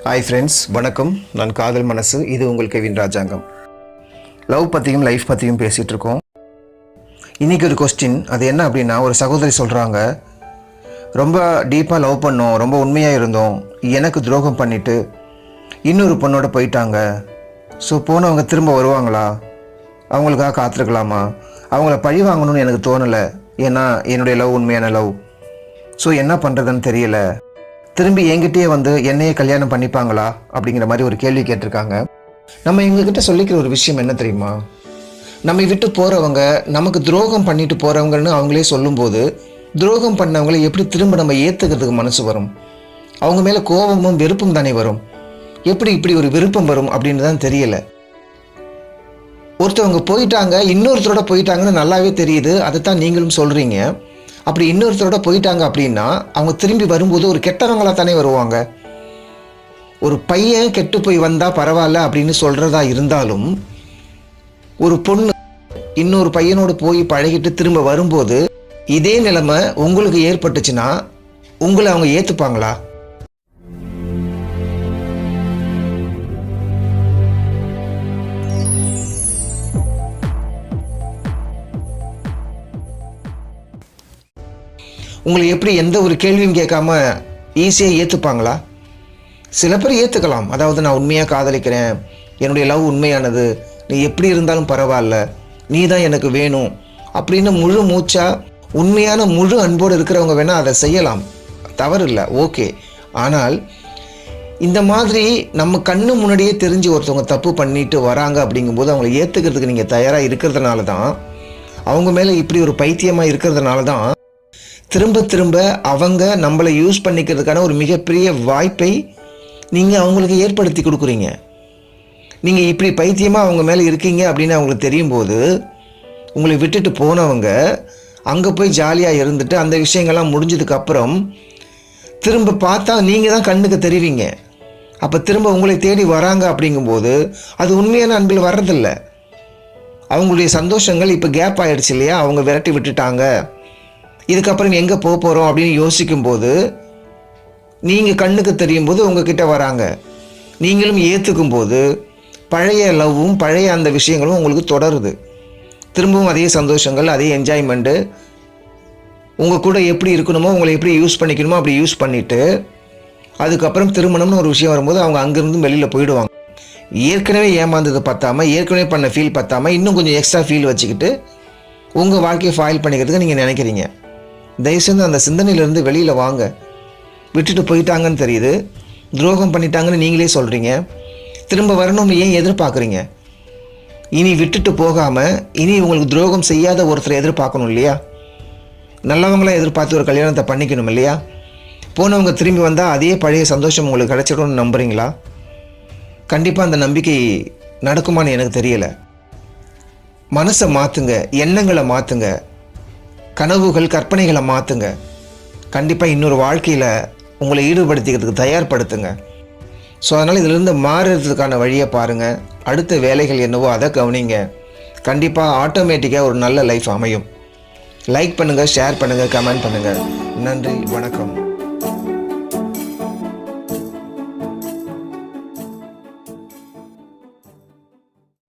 Hi friends வணக்கம். நான் காதல் மனசு இது உங்கள் கெவின் ராஜாங்கம். லவ் பற்றியும் லைஃப் பற்றியும் பேசிகிட்டு இருக்கோம். இன்றைக்கி ஒரு கொஸ்டின் அது என்ன அப்படின்னா ஒரு சகோதரி சொல்கிறாங்க ரொம்ப டீப்பாக லவ் பண்ணோம் ரொம்ப உண்மையாக இருந்தோம். எனக்கு துரோகம் பண்ணிவிட்டு இன்னொரு பொண்ணோட போயிட்டாங்க. ஸோ போனவங்க திரும்ப வருவாங்களா? அவங்களுக்காக காத்திருக்கலாமா? அவங்கள பழி வாங்கணும்னு எனக்கு தோணலை. ஏன்னா என்னுடைய லவ் உண்மையான லவ் ஸோ என்ன பண்ணுறதுன்னு தெரியலை. திரும்பி என்கிட்டயே வந்து என்னையே கல்யாணம் பண்ணிப்பாங்களா அப்படிங்கிற மாதிரி ஒரு கேள்வி கேட்டிருக்காங்க. நம்ம எங்ககிட்ட சொல்லிக்கிற ஒரு விஷயம் என்ன தெரியுமா? நம்மை விட்டு போகிறவங்க நமக்கு துரோகம் பண்ணிட்டு போகிறவங்கன்னு அவங்களே சொல்லும்போது துரோகம் பண்ணவங்களை எப்படி திரும்ப நம்ம ஏற்றுக்கிறதுக்கு மனசு வரும்? அவங்க மேலே கோபமும் வெறுப்பும் தானே வரும்? எப்படி இப்படி ஒரு விருப்பம் வரும் அப்படின்னு தான் தெரியல. ஒருத்தவங்க போயிட்டாங்க இன்னொருத்தரோட போயிட்டாங்கன்னு நல்லாவே தெரியுது அதை தான் நீங்களும் சொல்கிறீங்க அப்படி இன்னொருத்தரோட போயிட்டாங்க அப்படின்னா அவங்க திரும்பி வரும்போது ஒரு கெட்டவங்களாக தானே வருவாங்க. ஒரு பையன் கெட்டு போய் வந்தால் பரவாயில்ல அப்படின்னு சொல்கிறதா இருந்தாலும் ஒரு பொண்ணு இன்னொரு பையனோடு போய் பழகிட்டு திரும்ப வரும்போது இதே நிலைமை உங்களுக்கு ஏற்பட்டுச்சுன்னா உங்களை அவங்க ஏற்றுப்பாங்களா உங்களை எப்படி எந்த ஒரு கேள்வியும் கேட்காம ஈஸியாக ஏற்றுப்பாங்களா சில பேர் ஏற்றுக்கலாம் அதாவது நான் உண்மையாக காதலிக்கிறேன். என்னுடைய லவ் உண்மையானது. நீ எப்படி இருந்தாலும் பரவாயில்ல. நீ தான் எனக்கு வேணும். அப்படின்னு முழு மூச்சா உண்மையான முழு அன்போடு இருக்கிறவங்க வேணால் அதை செய்யலாம். தவறு இல்லை. ஓகே ஆனால் இந்த மாதிரி நம்ம கண்ணு முன்னாடியே தெரிஞ்சு ஒருத்தவங்க தப்பு பண்ணிட்டு வராங்க அப்படிங்கும்போது அவங்கள ஏற்றுக்கிறதுக்கு நீங்கள் தயாராக இருக்கிறதுனால தான் அவங்க மேலே இப்படி ஒரு பைத்தியமாக இருக்கிறதுனால தான் திரும்ப திரும்ப அவங்க நம்மளை யூஸ் பண்ணிக்கிறதுக்கான ஒரு மிகப்பெரிய வாய்ப்பை நீங்கள் அவங்களுக்கு ஏற்படுத்தி கொடுக்குறீங்க. நீங்கள் இப்படி பைத்தியமாக அவங்க மேலே இருக்கீங்க அப்படின்னு அவங்களுக்கு தெரியும் போது உங்களை விட்டுட்டு போனவங்க அங்கே போய் ஜாலியாக இருந்துட்டு அந்த விஷயங்கள்லாம் முடிஞ்சதுக்கப்புறம் திரும்ப பார்த்தா நீங்கள் தான் கண்ணுக்கு தெரிவிங்க. அப்போ திரும்ப உங்களை தேடி வராங்க அப்படிங்கும்போது அது உண்மையான அன்பில் வர்றதில்ல. அவங்களுடைய சந்தோஷங்கள் இப்போ கேப் ஆயிடுச்சு இல்லையா? அவங்க விரட்டி விட்டுட்டாங்க. இதுக்கப்புறம் எங்கே போக போகிறோம் அப்படின்னு யோசிக்கும்போது நீங்கள் கண்ணுக்கு தெரியும் போது உங்ககிட்ட வராங்க. நீங்களும் ஏற்றுக்கும் போது பழைய லவ்வும் பழைய அந்த விஷயங்களும் உங்களுக்கு தொடருது. திரும்பவும் அதே சந்தோஷங்கள் அதே என்ஜாய்மெண்ட்டு உங்கள் கூட எப்படி இருக்கணுமோ உங்களை எப்படி யூஸ் பண்ணிக்கணுமோ அப்படி யூஸ் பண்ணிவிட்டு அதுக்கப்புறம் திருமணம்னு ஒரு விஷயம் வரும்போது அவங்க அங்கேருந்து வெளியில் போயிடுவாங்க. ஏற்கனவே ஏமாந்தது பத்தாமல் ஏற்கனவே பண்ண ஃபீல் பத்தாமல் இன்னும் கொஞ்சம் எக்ஸ்ட்ரா ஃபீல் வச்சுக்கிட்டு உங்கள் வாழ்க்கையை ஃபாயில் பண்ணிக்கிறதுக்கு நீங்கள் நினைக்கிறீங்க. தயவுசெய்து அந்த சிந்தனையிலேருந்து வெளியில் வாங்க. விட்டுட்டு போயிட்டாங்கன்னு தெரியுது. துரோகம் பண்ணிட்டாங்கன்னு நீங்களே சொல்கிறீங்க திரும்ப வரணும்னு ஏன் எதிர்பார்க்குறீங்க? இனி விட்டுட்டு போகாமல் இனி உங்களுக்கு துரோகம் செய்யாத ஒருத்தரை எதிர்பார்க்கணும் இல்லையா? நல்லவங்களாம் எதிர்பார்த்து ஒரு கல்யாணத்தை பண்ணிக்கணும் இல்லையா? போனவங்க திரும்பி வந்தால் அதே பழைய சந்தோஷம் உங்களுக்கு கிடச்சிடும்னு நம்புறீங்களா? கண்டிப்பாக அந்த நம்பிக்கை நடக்குமான்னு எனக்கு தெரியலை. மனசை மாற்றுங்க எண்ணங்களை மாற்றுங்க கனவுகள் கற்பனைகளை மாற்றுங்க கண்டிப்பாக இன்னொரு வாழ்க்கையில் உங்களை ஈடுபடுத்திக்கிறதுக்கு தயார்படுத்துங்க. ஸோ அதனால் இதிலிருந்து மாறுறதுக்கான வழியை பாருங்கள் அடுத்த வேலைகள் என்னவோ அதை கவனிங்க. கண்டிப்பாக ஆட்டோமேட்டிக்காக ஒரு நல்ல லைஃப் அமையும். லைக் பண்ணுங்கள் ஷேர் பண்ணுங்கள் கமெண்ட் பண்ணுங்கள் நன்றி வணக்கம்.